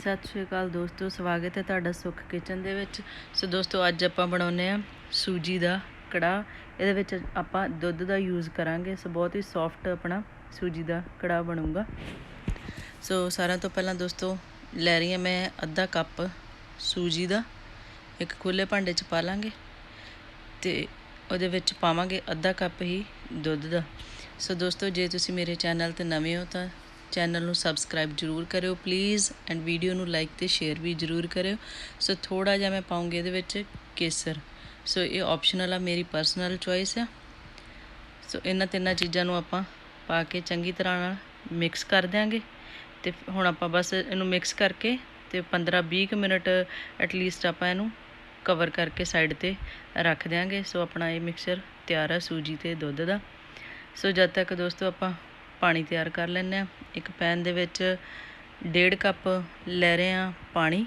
ਸਤਿ ਸ਼੍ਰੀ ਅਕਾਲ ਦੋਸਤੋ, ਸਵਾਗਤ ਹੈ ਤੁਹਾਡਾ ਸੁੱਖ ਕਿਚਨ ਦੇ ਵਿੱਚ। ਸੋ ਦੋਸਤੋ, ਅੱਜ ਆਪਾਂ ਬਣਾਉਨੇ ਆ ਸੂਜੀ ਦਾ ਕੜਾ ਇਹਦੇ ਵਿੱਚ ਆਪਾਂ ਦੁੱਧ ਦਾ ਯੂਜ਼ ਕਰਾਂਗੇ। ਸੋ ਬਹੁਤ ਹੀ ਸੌਫਟ ਆਪਣਾ ਸੂਜੀ ਦਾ ਕੜਾ ਬਣੂਗਾ। ਸੋ ਸਾਰਿਆਂ ਤੋਂ ਪਹਿਲਾਂ ਦੋਸਤੋ, ਲੈ ਰਹੀ ਹਾਂ ਮੈਂ ਅੱਧਾ ਕੱਪ ਸੂਜੀ ਦਾ। ਇੱਕ ਖੁੱਲੇ ਭਾਂਡੇ 'ਚ ਪਾ ਲਾਂਗੇ ਤੇ ਉਹਦੇ ਵਿੱਚ ਪਾਵਾਂਗੇ ਅੱਧਾ ਕੱਪ ਹੀ ਦੁੱਧ ਦਾ। ਸੋ ਦੋਸਤੋ, ਜੇ ਤੁਸੀਂ ਮੇਰੇ ਚੈਨਲ ਤੇ ਨਵੇਂ ਹੋ ਤਾਂ ਚੈਨਲ ਨੂੰ ਸਬਸਕ੍ਰਾਈਬ ਜਰੂਰ ਕਰਿਓ ਪਲੀਜ਼ ਐਂਡ ਵੀਡੀਓ ਨੂੰ ਲਾਈਕ ਤੇ ਸ਼ੇਅਰ ਵੀ ਜਰੂਰ ਕਰਿਓ। ਸੋ ਥੋੜਾ ਜਿਹਾ ਮੈਂ ਪਾਉਂਗੀ ਇਹਦੇ ਵਿੱਚ ਕੇਸਰ। ਸੋ ਇਹ ਆਪਸ਼ਨਲ ਆ, ਮੇਰੀ ਪਰਸਨਲ ਚੋਇਸ ਆ। ਸੋ ਇਹਨਾਂ ਤਿੰਨਾਂ ਚੀਜ਼ਾਂ ਨੂੰ ਆਪਾਂ ਪਾ ਕੇ ਚੰਗੀ ਤਰ੍ਹਾਂ ਨਾਲ ਮਿਕਸ ਕਰ ਦਿਆਂਗੇ। ਤੇ ਹੁਣ ਆਪਾਂ ਬਸ ਇਹਨੂੰ ਮਿਕਸ ਕਰਕੇ ਤੇ 15-20 ਮਿੰਟ ਐਟਲੀਸਟ ਆਪਾਂ ਇਹਨੂੰ ਕਵਰ ਕਰਕੇ ਸਾਈਡ ਤੇ ਰੱਖ ਦਿਆਂਗੇ। ਸੋ ਆਪਣਾ ਇਹ ਮਿਕਸਚਰ ਤਿਆਰ ਆ ਸੂਜੀ ਤੇ ਦੁੱਧ ਦਾ। ਸੋ ਜਦ ਤੱਕ ਦੋਸਤੋ ਆਪਾਂ ਪਾਣੀ ਤਿਆਰ ਕਰ ਲੈਂਦੇ ਆ ਇੱਕ ਪੈਨ ਦੇ ਵਿੱਚ ਡੇਢ ਕੱਪ ਲੈ ਰਹੇ ਆ ਪਾਣੀ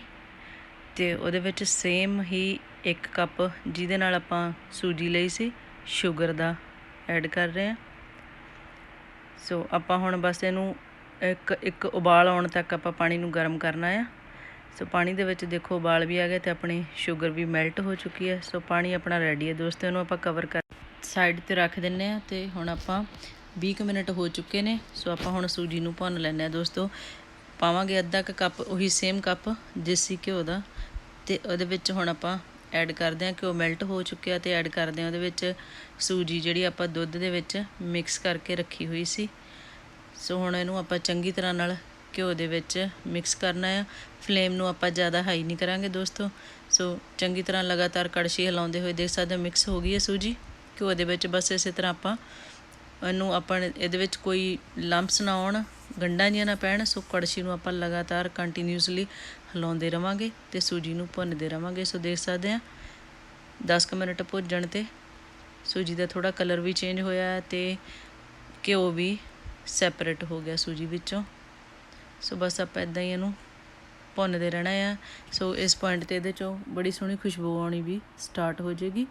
ਤੇ ਉਹਦੇ ਵਿੱਚ ਸੇਮ ਹੀ ਇੱਕ ਕੱਪ ਜਿਹਦੇ ਨਾਲ ਆਪਾਂ ਸੂਜੀ ਲਈ ਸੀ ਸ਼ੂਗਰ ਦਾ ਐਡ ਕਰ ਰਹੇ ਆ ਸੋ ਆਪਾਂ ਹੁਣ ਬਸ ਇਹਨੂੰ ਇੱਕ ਇੱਕ ਉਬਾਲ ਆਉਣ ਤੱਕ ਆਪਾਂ ਪਾਣੀ ਨੂੰ ਗਰਮ ਕਰਨਾ ਆ। ਸੋ ਪਾਣੀ ਦੇ ਵਿੱਚ ਦੇਖੋ ਉਬਾਲ ਵੀ ਆ ਗਿਆ ਤੇ ਆਪਣੀ ਸ਼ੂਗਰ ਵੀ ਮੈਲਟ ਹੋ ਚੁੱਕੀ ਹੈ। ਸੋ ਪਾਣੀ ਆਪਣਾ ਰੈਡੀ ਹੈ। ਦੋਸਤੋ, ਇਹਨੂੰ ਆਪਾਂ ਕਵਰ ਕਰ ਸਾਈਡ ਤੇ ਰੱਖ ਦਿੰਨੇ ਆ ਤੇ ਹੁਣ ਆਪਾਂ 20 ਮਿੰਟ ਹੋ ਚੁੱਕੇ ਨੇ, ਸੋ ਆਪਾਂ ਹੁਣ ਸੂਜੀ ਨੂੰ ਭੁੰਨ ਲੈਣੇ ਆ ਦੋਸਤੋ। ਪਾਵਾਂਗੇ ਅੱਧਾ ਕ ਕੱਪ, ਉਹੀ ਸੇਮ ਕੱਪ, ਦੇਸੀ ਘਿਓ ਦਾ। ਤੇ ਉਹਦੇ ਵਿੱਚ ਹੁਣ ਆਪਾਂ ਐਡ ਕਰਦੇ ਹਾਂ, ਘਿਓ ਮੈਲਟ ਹੋ ਚੁੱਕਿਆ ਤੇ ਐਡ ਕਰਦੇ ਹਾਂ ਉਹਦੇ ਵਿੱਚ ਸੂਜੀ ਜਿਹੜੀ ਆਪਾਂ ਦੁੱਧ ਦੇ ਵਿੱਚ ਮਿਕਸ ਕਰਕੇ ਰੱਖੀ ਹੋਈ ਸੀ। ਸੋ ਹੁਣ ਇਹਨੂੰ ਆਪਾਂ ਚੰਗੀ ਤਰ੍ਹਾਂ ਨਾਲ ਘਿਓ ਦੇ ਵਿੱਚ ਮਿਕਸ ਕਰਨਾ ਆ। ਫਲੇਮ ਨੂੰ ਆਪਾਂ ਜ਼ਿਆਦਾ ਹਾਈ ਨਹੀਂ ਕਰਾਂਗੇ ਦੋਸਤੋ। ਸੋ ਚੰਗੀ ਤਰ੍ਹਾਂ ਲਗਾਤਾਰ ਕੜਛੀ ਹਿਲਾਉਂਦੇ ਹੋਏ ਦੇਖ ਸਕਦੇ ਮਿਕਸ ਹੋ ਗਈ ਹੈ ਸੂਜੀ। ਘਿਓ ਦੇ ਵਿੱਚ ਬਸ ਇਸੇ ਤਰ੍ਹਾਂ ਆਪਾਂ ਇਹਨੂੰ ਆਪਾਂ ਇਹਦੇ ਵਿੱਚ ਕੋਈ ਲੰਪਸ ਨਾ ਆਉਣ, ਗੰਢਾਂ ਜੀਆਂ ਨਾ ਪੈਣ, ਸੋ ਕੜਛੀ ਨੂੰ ਆਪਾਂ ਲਗਾਤਾਰ ਕੰਟੀਨਿਊਸਲੀ ਹਿਲਾਉਂਦੇ ਰਵਾਂਗੇ ਤੇ ਸੂਜੀ ਨੂੰ ਭੁੰਨਦੇ ਰਵਾਂਗੇ। ਸੋ ਦੇਖ ਸਕਦੇ ਆ 10 ਕੁ ਮਿੰਟ ਭੁੱਜਣ ਤੇ ਸੂਜੀ ਦਾ ਥੋੜਾ ਕਲਰ ਵੀ ਚੇਂਜ ਹੋਇਆ ਤੇ ਘਿਓ ਵੀ ਸੈਪਰੇਟ ਹੋ ਗਿਆ ਸੂਜੀ ਵਿੱਚੋਂ। ਸੋ ਬਸ ਆਪਾਂ ਇਦਾਂ ਹੀ ਇਹਨੂੰ ਭੁੰਨਦੇ ਰਹਿਣਾ ਆ ਸੋ ਇਸ ਪੁਆਇੰਟ ਤੇ ਇਹਦੇ ਚੋਂ ਬੜੀ ਸੋਹਣੀ ਖੁਸ਼ਬੂ ਆਉਣੀ ਵੀ ਸਟਾਰਟ ਹੋ ਜਾਏਗੀ।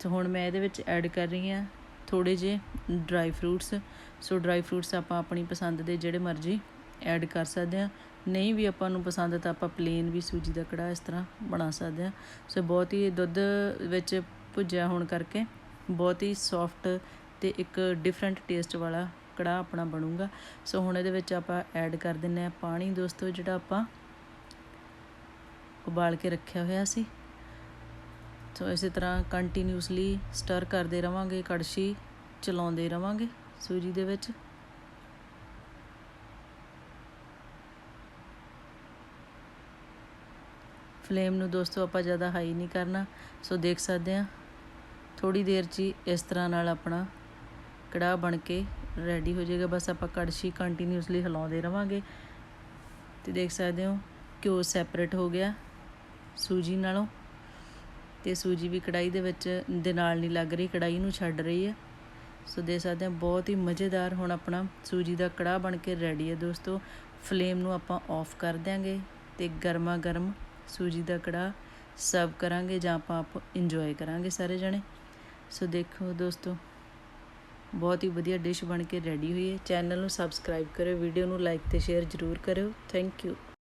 ਤੇ ਹੁਣ ਮੈਂ ਇਹਦੇ ਵਿੱਚ ਐਡ ਕਰ ਰਹੀ ਹਾਂ ਥੋੜੇ ਜੇ dry fruits so dry fruits ਆਪਾਂ ਆਪਣੀ ਪਸੰਦ ਦੇ ਜਿਹੜੇ ਮਰਜ਼ੀ ਐਡ ਕਰ ਸਕਦੇ ਆ ਨਹੀਂ ਵੀ ਆਪਾਂ ਨੂੰ ਪਸੰਦ ਤਾਂ ਆਪਾਂ ਪਲੇਨ ਵੀ ਸੂਜੀ ਦਾ ਕੜਾ ਇਸ ਤਰ੍ਹਾਂ ਬਣਾ ਸਕਦੇ ਆ ਸੋ ਬਹੁਤ ਹੀ ਦੁੱਧ ਵਿੱਚ ਭੁੱਜਿਆ ਹੋਣ ਕਰਕੇ ਬਹੁਤ ਹੀ ਸੌਫਟ ਤੇ ਇੱਕ ਡਿਫਰੈਂਟ ਟੇਸਟ ਵਾਲਾ ਕੜਾ ਆਪਣਾ ਬਣੂਗਾ। ਸੋ ਹੁਣ ਇਹਦੇ ਵਿੱਚ ਆਪਾਂ ਐਡ ਕਰ ਦਿੰਨੇ ਆ ਪਾਣੀ ਦੋਸਤੋ, ਜਿਹੜਾ ਆਪਾਂ ਉਬਾਲ ਕੇ ਰੱਖਿਆ ਹੋਇਆ ਸੀ। ਸੋ ਇਸੇ ਤਰ੍ਹਾਂ ਕੰਟੀਨਿਊਸਲੀ ਸਟਰ ਕਰਦੇ ਰਵਾਂਗੇ, ਕੜਛੀ ਚਲਾਉਂਦੇ ਰਵਾਂਗੇ ਸੂਜੀ ਦੇ ਵਿੱਚ। ਫਲੇਮ ਨੂੰ ਦੋਸਤੋ ਆਪਾਂ ਜ਼ਿਆਦਾ ਹਾਈ ਨਹੀਂ ਕਰਨਾ, ਸੋ ਦੇਖ ਸਕਦੇ ਆ ਥੋੜੀ ਦੇਰ 'ਚ ਹੀ ਇਸ ਤਰ੍ਹਾਂ ਨਾਲ ਆਪਣਾ ਕੜਾਹ ਬਣ ਕੇ ਰੈਡੀ ਹੋ ਜਾਏਗਾ। ਬਸ ਆਪਾਂ ਕੜਛੀ ਕੰਟੀਨਿਊਸਲੀ ਹਿਲਾਉਂਦੇ ਰਵਾਂਗੇ। ਤੇ ਦੇਖ ਸਕਦੇ ਹੋ ਘਿਓ ਸੈਪਰੇਟ ਹੋ ਗਿਆ ਸੂਜੀ ਨਾਲੋਂ। ਤੇ ਸੂਜੀ ਵੀ ਕੜਾਈ ਦੇ ਵਿੱਚ ਦੇ ਨਾਲ ਨਹੀਂ ਲੱਗ ਰਹੀ ਕੜਾਈ ਨੂੰ ਛੱਡ ਰਹੀ ਹੈ। ਸੋ ਦੇਖ ਸਕਦੇ ਹਾਂ ਬਹੁਤ ਹੀ ਮਜ਼ੇਦਾਰ ਹੁਣ ਆਪਣਾ ਸੂਜੀ ਦਾ ਕੜਾਹ ਬਣ ਕੇ ਰੈਡੀ ਹੈ ਦੋਸਤੋ। ਫਲੇਮ ਨੂੰ ਆਪਾਂ ਆਫ ਕਰ ਦਿਆਂਗੇ ਤੇ ਗਰਮਾ ਗਰਮ ਸੂਜੀ ਦਾ ਕੜਾਹ ਸਰਵ ਕਰਾਂਗੇ ਜਾਂ ਆਪਾਂ ਆਪ ਇੰਜੋਏ ਕਰਾਂਗੇ ਸਾਰੇ ਜਣੇ। ਸੋ ਦੇਖੋ ਦੋਸਤੋ, ਬਹੁਤ ਹੀ ਵਧੀਆ ਡਿਸ਼ ਬਣ ਕੇ ਰੈਡੀ ਹੋਈ ਹੈ। ਚੈਨਲ ਨੂੰ ਸਬਸਕ੍ਰਾਈਬ ਕਰਿਓ ਵੀਡੀਓ ਨੂੰ ਲਾਈਕ ਤੇ ਸ਼ੇਅਰ ਜ਼ਰੂਰ ਕਰਿਓ। Thank you